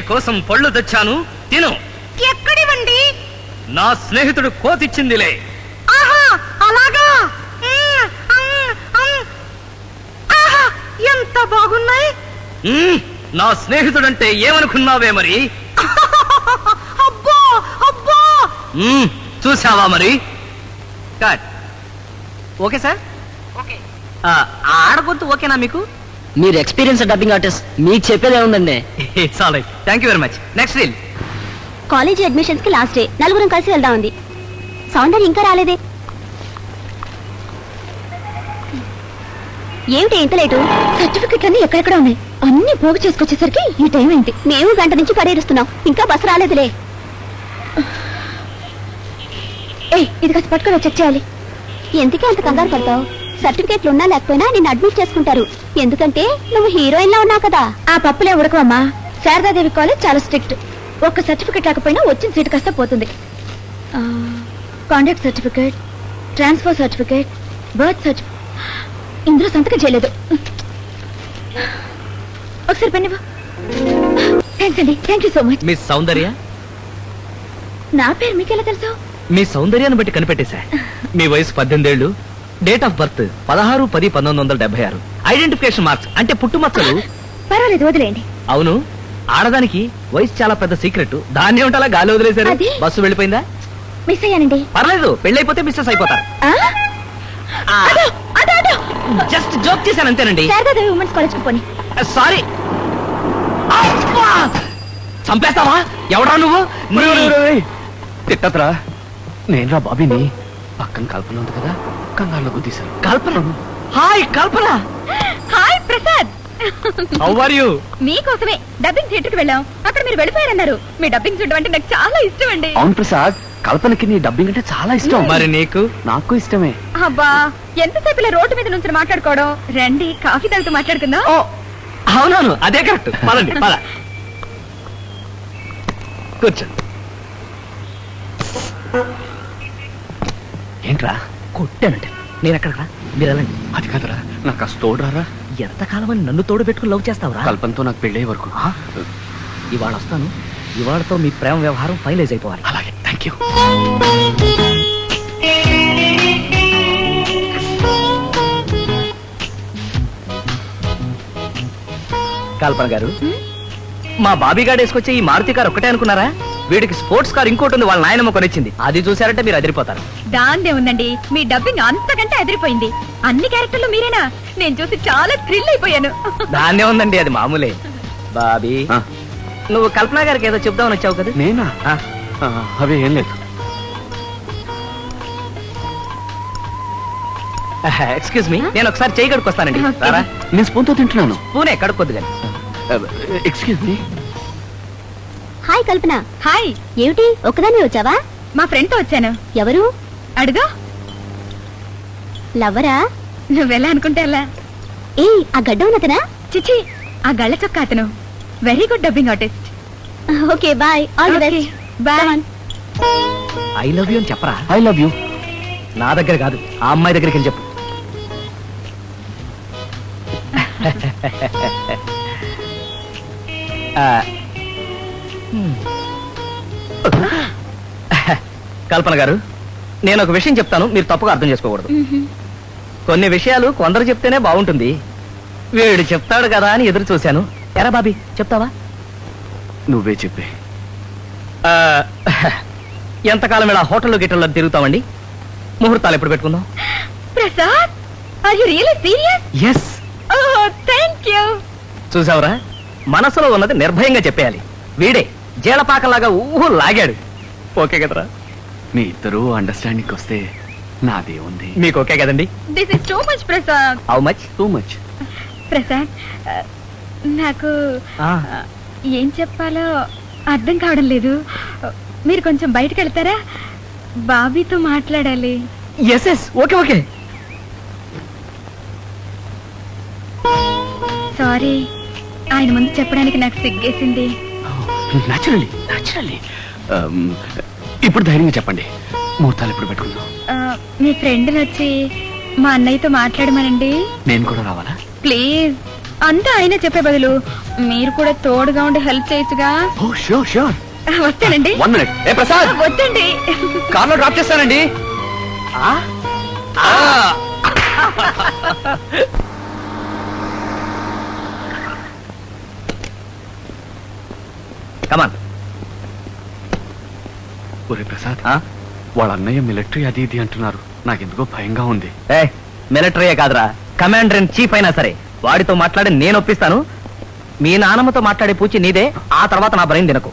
కోసం పళ్ళు తెచ్చాను. తిను. ఎక్కడివండి? నా స్నేహితుడు కోతిచ్చిందిలే. ఆహా అలాగా? మ్మ్, మ్మ్, మ్మ్. ఆహా ఎంత బాగున్నాయి. మ్మ్, నా స్నేహితుడంటే ఏమనుకున్నావే మరి? అబ్బో అబ్బో. మ్మ్, చూసావా మరి? Cut okay sir? ఓకే. ఆడగొద్దు ఓకేనా మీకు? మీరు ఎక్స్పీరియన్స్ డబ్బింగ్ ఆర్టిస్ట్ మీకు చెప్పేదే ఉందండి చాలా thank you very much next reel college అడ్మిషన్స్కి last day నలుగురం కలిసి వెళ్దాం ఉంది సౌందర్య ఇంకా రాలేదే. ఏమిటి ఇంత లేటు? సర్టిఫికెట్ అన్ని ఎక్కడెక్కడ ఉన్నాయి. అన్ని పోగు చేసుకొచ్చేసరికి ఈ టైం ఏంటి? మేము గంట నుంచి పడేరుస్తున్నాం. ఇంకా బస్సు రాలేదులే. ఏయ్ ఇది కాస్త పట్టుకొని చెక్ చేయాలి. ఎందుకే అంత కంగారు పడతావు? సర్టిఫికెట్లు ఉన్నా లేకపోయినా నిన్ను అడ్మిట్ చేసుకుంటారు. ఎందుకంటే నువ్వు హీరోయిన్ లా ఉన్నావు కదా. ఆ పప్పులే ఉడకవమ్మా. శారదాదేవి కాలేజ్ చాలా స్ట్రిక్ట్. ఒక్క సర్టిఫికెట్ లేకపోయినా వచ్చిన సీట్ కాస్త పోతుంది. Conduct certificate transfer certificate birth certificate ఇందులో సంతకం చేయలేదు. ఒకసారి పెన్నివ్వ. థ్యాంక్స్ అండి. Thank you so much miss Soundarya? నా పేరు మీకు ఎలా తెలుసు? మీ సౌందర్యాన్ని బట్టి కనిపెట్టేశా. మీ వయసు పద్దెనిమిదేళ్ళు డేట్ ఆఫ్ బర్త్ పదహారు పది పంతొమ్మిది వందల డెబ్బై ఆరు. ఐడెంటిఫికేషన్ మార్క్స్ అంటే పుట్టుమచ్చలు. పర్వాలేదు వదిలేయండి. అవును. ఆడదానికి వయసు చాలా పెద్ద సీక్రెట్ దాన్ని ఏమిటలా గాలి వదిలేశారు? అది? బస్సు వెళ్ళిపోయిందా? మిస్ అయ్యానండి. పర్లేదు పెళ్ళైపోతే బిజినెస్ అయిపోతారు. జస్ట్ జోక్ చేశాను అంతేనండి. శారదాదేవి ఉమెన్స్ కాలేజ్కు పోనీ. సారీ చంపేస్తావా? ఎవడా నువ్వు? నీ- తిట్టత్రా నేనురా బాబీని. పక్కన కల్పన ఉంది కదా? కంగారులో గుద్దీశాను. Kalpana! Hi Kalpana! Hi Prasad! How are you మీకోసమే డబ్బింగ్ థియేటర్కి వెళ్ళాం. అక్కడ మీరు వెళ్ళిపోయారన్నారు. మీ డబ్బింగ్ చూడడం అంటే నాకు చాలా ఇష్టం అండి అవును ప్రసాద్ కల్పనకి నీ డబ్బింగ్ అంటే చాలా ఇష్టం. మరి నీకు? నాకు ఇష్టమే. అబ్బా ఎంతసేపు ఇలా రోడ్డు మీద నుంచి మాట్లాడుకోవడం? రండి కాఫీ తాగుతూ మాట్లాడుకుందాం. ఓ అవునవును అదే కరెక్ట్. పదండి పద. కూర్చో. ఏంట్రా? కొట్టానంటే నేను ఎక్కడరా మీరు వెళ్ళండి. అది కాదురా నాకు కాస్త తోడురారా? ఎంతకాలం అని నన్ను తోడు పెట్టుకుని లవ్ చేస్తావురా? కల్పనతో నాకు పెళ్ళే వరకు? ఇవాళ వస్తాను. ఇవాళతో మీ ప్రేమ వ్యవహారం ఫైనలైజ్ అయిపోవాలి. అలాగే థ్యాంక్ యూ కల్పన గారు మా బాబీ గారు వేసుకొచ్చే ఈ మారుతి కారు ఒక్కటే అనుకున్నారా? వీడికి స్పోర్ట్స్ కార్ ఇంకోటి ఉంది వాళ్ళ నాయనమ్మ కొనిచ్చింది. అది చూసారంటే మీరు అదిరిపోతారు. దాందే ఉందండి. మీ డబ్బింగ్ అంతకంటే అదిరిపోయింది. అన్ని క్యారెక్టర్లు మీరేనా? నేను చూసి చాలా థ్రిల్ అయిపోయాను. దాన్నే ఉందండి అది మామూలే. బాబీ ఆ, నువ్వు కల్పన గారికి ఏదో చెప్దామని వచ్చావు కదా? నేనా? ఆ, ఆ, అవే ఏం లేదు. ఎక్స్క్యూజ్ మీ నేను ఒకసారి చేయి కడుక్కొస్తానండి. రారా? నేను స్పూన్తో తింటున్నాను. పూనే కడుక్కొద్దు కానీ. Excuse me. Hi Kalpana. Hi. ఏమిటి? ఒక్కదాన్ని వచ్చావా? మా ఫ్రెండ్తో వచ్చాను. ఎవరు? అడుగు. లవ్వరా? నువ్వెలా అనుకుంటే అలా. ఏ ఆ గడ్డ ఉన్నతనా చిచి ఆ గళ్ళ చొక్క అతను. Very good dubbing artist okay bye. All the best boy I love you అని చెప్పరా? ఐ లవ్ యూ నా దగ్గర కాదు ఆ అమ్మాయి దగ్గరికి వెళ్ళి చెప్పు. ఆ. కల్పన గారు నేను ఒక విషయం చెప్తాను మీరు తప్పుగా అర్థం చేసుకోకూడదు. కొన్ని విషయాలు కొందరు చెప్తేనే బాగుంటుంది. వీడు చెప్తాడు కదా అని ఎదురు చూశాను. ఎరా బాబీ చెప్తావా? నువ్వే చెప్పే. ఆ, ఎంతకాలం ఇలా హోటల్లో గిట్టల్లో తిరుగుతామండి? ముహూర్తాలు ఎప్పుడు పెట్టుకుందాం? Prasad are you really serious yes oh you చూసావురా? మనసులో ఉన్నది నిర్భయంగా చెప్పేయాలి. వీడే. జీలపాకలాగా ఊహు లాగాడు. ఓకే కదరా. మీ ఇద్దరు అండర్స్టాండింగ్ వస్తే నాదే ఉంది. మీకు ఓకే కదండి? This is too much Prasad how much too much Prasad ఆ, నాకు ఆ, ఏం చెప్పాలో అర్థం కావడం లేదు. మీరు కొంచెం బయటకు వెళ్తారా? బాబీతో మాట్లాడాలి. Yes yes okay okay. Sorry ఆయన ముందు చెప్పడానికి నాకు సిగ్గేసింది. న్యాచురల్లీ న్యాచురల్లీ Um, ఇప్పుడు ధైర్యంగా చెప్పండి. ముహూర్తాలు ఎప్పుడు పెట్టుకుందాం? మీ ఫ్రెండ్ని వచ్చి మా అన్నయ్యతో మాట్లాడమనండి. నేను కూడా రావాలా? ప్లీజ్ అంతా ఆయనే చెప్పే బదులు మీరు కూడా తోడుగా ఉండి హెల్ప్ చేయొచ్చుగా? ఓ షూర్ షూర్ వస్తానండి. వన్ మినిట్ ఏ ప్రసాద్! వద్దండి. కార్లో డ్రాప్ చేస్తానండి. కమాన్ ఒరే ప్రసాద్ వాళ్ళ అన్నయ్య మిలిటరీ అది ఇది అంటున్నారు. నాకెందుకో భయంగా ఉంది. ఏ మిలిటరీయే కాదురా. కమాండర్ ఇన్ చీఫ్ అయినా సరే వాడితో మాట్లాడి నేను ఒప్పిస్తాను. మీ నాన్నమ్మతో మాట్లాడే పూచి నీదే ఆ తర్వాత నా బ్రెయిన్ తినకు.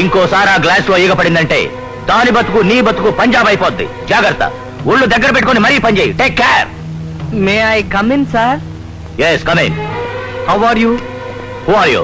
ఇంకోసారి ఆ గ్లాస్లో ఈగ పడిందంటే దాని బతుకు నీ బతుకు పంజాబ్ అయిపోద్ది. జాగ్రత్త. ఒళ్ళు దగ్గర పెట్టుకొని మరీ పని చేయి. Take care may I come in sir yes coming how are you who are you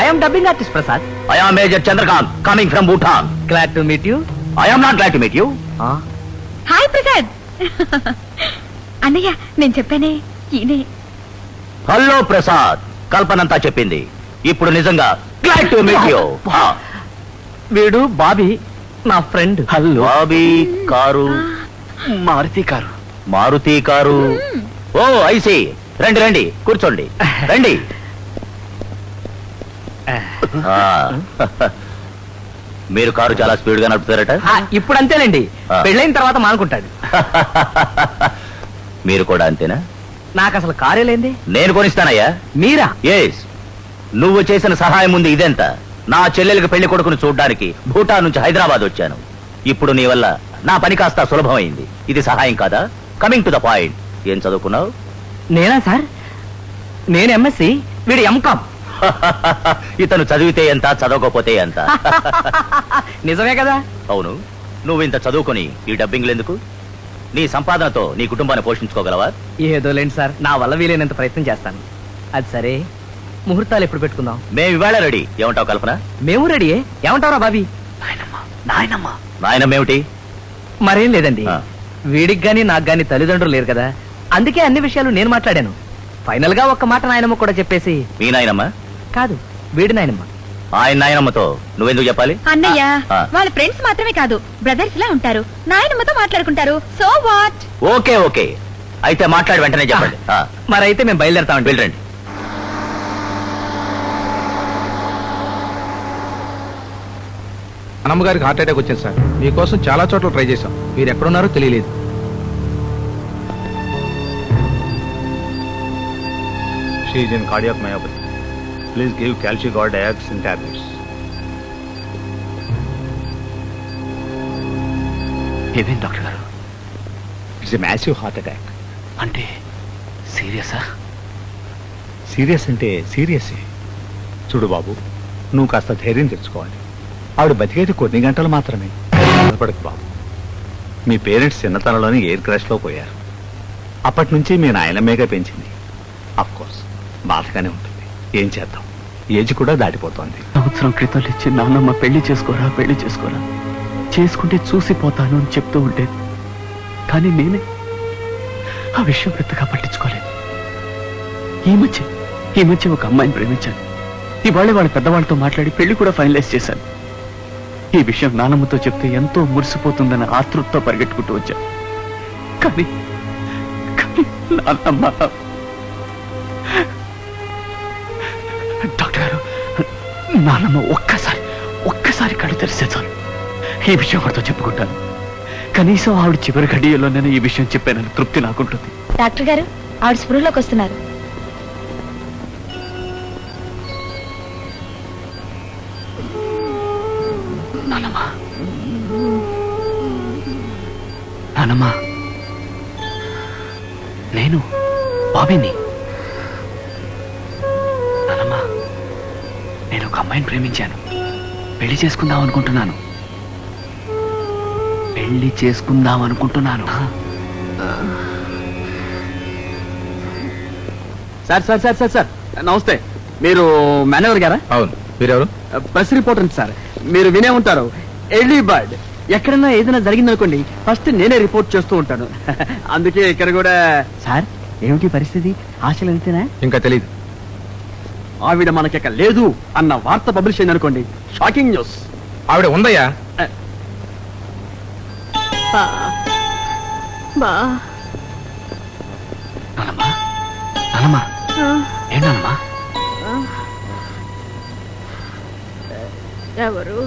I'm dubbing artist Prasad I am major Chandrakant coming from Bhutan glad to meet you I am not glad to meet you hi Prasad అన్నయ్య నేను చెప్పానే ఈయనే hello Prasad కల్పనంతా చెప్పింది ఇప్పుడు నిజంగా glad to meet you వీడు Bobby నా friend hello Bobby car Maruti car Maruti car oh I see రండి రండి కూర్చోండి రండి ఆ, మీరు కారు చాలా స్పీడ్గా నడుపుతారట ఇప్పుడు అంతేనండి. ఆ. పెళ్ళైన తర్వాత మానుకుంటాడు. మీరు కూడా అంతేనా? నాకు అసలు కారే లేంది నేను కొనిస్తానయ్యా. మీరా? ఎస్ నువ్వు చేసిన సహాయం ఉంది ఇదెంత? నా చెల్లెలికి పెళ్ళి కొడుకును చూడ్డానికి భూటాన్ నుంచి హైదరాబాద్ వచ్చాను. ఇప్పుడు నీ వల్ల నా పని కాస్త సులభమైంది. ఇది సహాయం కాదా? కమింగ్ టు ద పాయింట్ ఏం చదువుకున్నావు? నేనా సార్? నేను ఎంఎస్సి వీడు ఎంకామ్ ఇతను చదివితే ఎంత చదవకపోతే ఎంత? నిజమే కదా? అవును. నువ్వు ఇంత చదువుకొని ఈ డబ్బింగ్లు ఎందుకు? నీ సంపాదనతో నీ కుటుంబాన్ని పోషించుకోగలవా? ఏదో లేండి సార్ నా వల్ల వీలైనంత ప్రయత్నం చేస్తాను. అది సరే. ముహూర్తాలు ఎప్పుడు పెట్టుకుందాం? మేము ఇవాళ రెడీ. ఏమంటావు కల్పన? మేము రెడీ ఏమంటారా బాబీ? నాయనమ్మ నాయనమ్మ. నాయనమ్మేమిటి? మరేం లేదండి. ఆ. వీడికి గాని నాకు గాని తల్లిదండ్రులు లేరు కదా. అందుకే అన్ని విషయాలు నేను మాట్లాడాను. ఫైనల్గా ఒక్క మాట నాయనమ్మ కూడా చెప్పేసి మీ నాయనమ్మ? కాదు వీడి నాయనమ్మ. ఆయన నాయనమ్మతో నువ్వెందుకు చెప్పాలి? అన్నయ్య ఆ. వాళ్ళ ఫ్రెండ్స్ మాత్రమే కాదు బ్రదర్స్ లా ఉంటారు. నాయనమ్మతో మాట్లాడుకుంటారు. So what? Okay okay. అయితే మాట్లాడి వెంటనే చెప్పండి. ఆ, మరైతే మేము బయలుదేరతామండి. వెళ్ళండి అన్నమ్మ గారికి హార్ట్ అటాక్ వచ్చింది సార్. మీకోసం చాలా చోట్ల ట్రై చేశాం. మీరు ఎక్కడున్నారో తెలియలేదు. In cardiac myopathy. Please give calcigard in tablets. ఏమేం డాక్టర్ గారు? It's a massive heart attack. అంటే సీరియసా సీరియస్ అంటే సీరియస్ చూడు బాబు నువ్వు కాస్త ధైర్యం తెచ్చుకోవాలి. ఆవిడ బతికేది కొన్ని గంటలు మాత్రమే. బాధపడకు బాబు. మీ పేరెంట్స్ చిన్నతనంలోనే ఎయిర్ క్రాష్లో పోయారు. అప్పటి నుంచి మీ నాయనమ్మేగా పెంచింది. అఫ్ కోర్స్ బాధగానే ఉంటుంది. ఏం చేద్దాం? ఏజ్ కూడా దాటిపోతోంది. సంవత్సరం క్రితం ఇచ్చి నాన్నమ్మ పెళ్ళి చేసుకోరా పెళ్ళి చేసుకోరా. చేసుకుంటే చూసిపోతాను అని చెప్తూ ఉండేది. కానీ నేనే ఆ విషయం పెద్దగా పట్టించుకోలేదు. ఈ మధ్య ఈ మధ్య ఒక అమ్మాయిని ప్రేమించాను. ఇవాళ వాళ్ళ పెద్దవాళ్ళతో మాట్లాడి పెళ్ళి కూడా ఫైనలైజ్ చేశాను. ఈ విషయం నానమ్మతో చెప్తే ఎంతో మురిసిపోతుందన్న ఆతృతతో పరిగెట్టుకుంటూ వచ్చాను కానీ కానీ నాన్నమ్మ డాక్టర్ గారు నాన్నమ్మ ఒక్కసారి ఒక్కసారి కళ్ళు తెరిస్తే చాలు. ఈ విషయం వాడితో చెప్పుకుంటాను. కనీసం ఆవిడ చివరి గడియలో నేను ఈ విషయం చెప్పానని తృప్తి నాకుంటుంది. డాక్టర్ గారు ఆవిడ స్పృహలోకి వస్తున్నారు. నానమ్మ. నానమ్మ. నేను బాబీని. నేను ఒక అమ్మాయిని ప్రేమించాను. పెళ్ళి చేసుకుందాం అనుకుంటున్నాను. పెళ్ళి చేసుకుందాం అనుకుంటున్నాను. Sir sir sir sir sir నమస్తే. మీరు మేనేజర్ గారా? అవును. మీరెవరు? Press reporter sir. మీరు వినే ఉంటారు. Early bird. ఎక్కడన్నా ఏదైనా జరిగిందనుకోండి ఫస్ట్ నేనే రిపోర్ట్ చేస్తూ ఉంటాను. అందుకే ఇక్కడ కూడా సార్ ఏమిటి పరిస్థితి? ఆశలు అంతేనా ఇంకా తెలియదు ఆవిడ మనకిక లేదు అన్న వార్త పబ్లిష్ అయింది అనుకోండి షాకింగ్ న్యూస్ ఆవిడ ఉందయ్యా? నానమ్మా? నానమ్మా? ఏంటమ్మా ఎవరు?